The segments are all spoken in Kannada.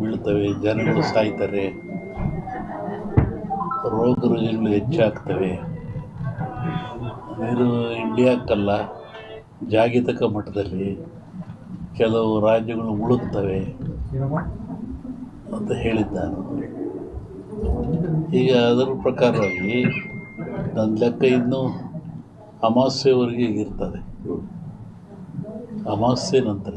ಬೀಳ್ತವೆ, ಜನಗಳು ಸಾಯ್ತಾರೆ ರೋಗ ರುಜಿನಗಳು ಹೆಚ್ಚಾಗ್ತವೆ. ಇದು ಇಂಡಿಯಾಕ್ಕಲ್ಲ ಜಾಗತಿಕ ಮಟ್ಟದಲ್ಲಿ ಕೆಲವು ರಾಜ್ಯಗಳು ಮುಳುಗ್ತವೆ ಅಂತ ಹೇಳಿದ್ದಾನೆ. ಈಗ ಅದರ ಪ್ರಕಾರವಾಗಿ ನನ್ನ ಲೆಕ್ಕ ಇನ್ನೂ ಅಮಾವಾಸ್ಯೆವರೆಗೆ ಇರ್ತದೆ. ಅಮಾವಾಸ್ಯೆ ನಂತರ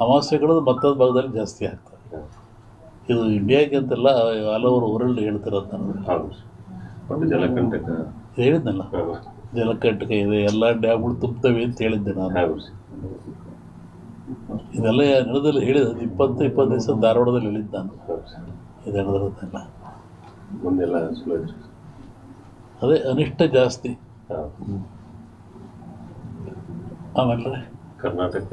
ಅಮಾವಾಸ್ಯೆಗಳು ಮತ್ತೊಂದು ಭಾಗದಲ್ಲಿ ಜಾಸ್ತಿ ಆಗ್ತದೆ. ಇದು ಇಂಡಿಯಾಗೆ ಅಂತಲ್ಲ ಆಲ್ ಓವರ್ ವರ್ಲ್ಡ್ ಹೇಳ್ತಿರೋದು ನಾನು. ಹೇಳಿದ್ನಲ್ಲ? ಜಲಕಂಟಕ ಇದೆ ಎಲ್ಲ ಡ್ಯಾಮ್ಗಳು ತುಂಬ್ತವೆ ಅಂತ ಹೇಳಿದ್ದೆ ನಾನು. ಇದೆಲ್ಲ ನಡೆದಲ್ಲಿ ಹೇಳಿದ ಇಪ್ಪತ್ತು ಇಪ್ಪತ್ತು ದಿವಸ ಧಾರವಾಡದಲ್ಲಿ ಹೇಳಿದ್ದು ನಾನು. ಇದು ನಡೆದಿರೋದೆಲ್ಲ ಅದೇ ಅನಿಷ್ಟ ಜಾಸ್ತಿ. ಆಮೇಲೆ? ಕರ್ನಾಟಕ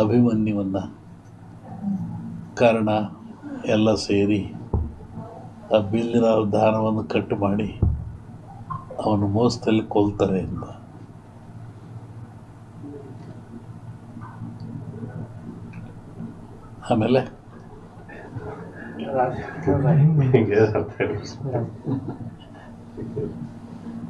ಅಭಿಮನ್ಯುವನ್ನು. ಕರ್ಣ ಎಲ್ಲ ಸೇರಿ ಆ ಬಿಲ್ಲಿನ ದಾನವನ್ನು ಕಟ್ಟು ಮಾಡಿ ಅವನು ಮೋಸದಲ್ಲಿ ಕೊಲ್ತಾರೆ ಅಂತ. ಆಮೇಲೆ.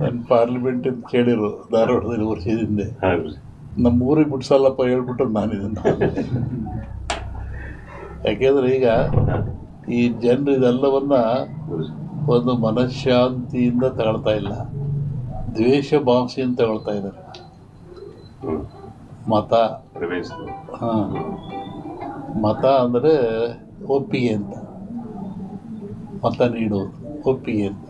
ನನ್ನ ಪಾರ್ಲಿಮೆಂಟ್ ಅಂತ ಕೇಳಿರು ಧಾರವಾಡದಲ್ಲಿ ವರ್ಷದ ಹಿಂದೆ. ನಮ್ಮ ಊರಿಗೆ ಬಿಡ್ಸಲ್ಲಪ್ಪ ಹೇಳ್ಬಿಟ್ಟು ನಾನು ಇದನ್ನು ಯಾಕೆಂದ್ರೆ ಈಗ ಈ ಜನರು ಇದೆಲ್ಲವನ್ನ ಒಂದು ಮನಃಶಾಂತಿಯಿಂದ ತಗೊಳ್ತಾ ಇಲ್ಲ. ದ್ವೇಷ ಭಾವಿಸಿಯಿಂದ ತಗೊಳ್ತಾ ಇದ್ದಾರೆ. ಮತ. ಹಾಂ. ಮತ ಅಂದರೆ ಒಪ್ಪಿಗೆ ಅಂತ. ಮತ ನೀಡುವುದು ಒಪ್ಪಿಗೆ ಅಂತ.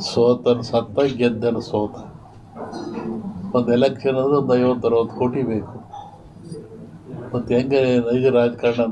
ಸೋತನ ಸತ್ತ ಗೆದ್ದನ ಸೋತ. ಒಂದು ಎಲೆಕ್ಷನ್ ಅಂದ್ರೆ ಒಂದು ಐವತ್ತರವತ್ತು ಕೋಟಿ ಬೇಕು. ಮತ್ತು ಹೆಂಗೆ ನೈಜ ರಾಜಕಾರಣ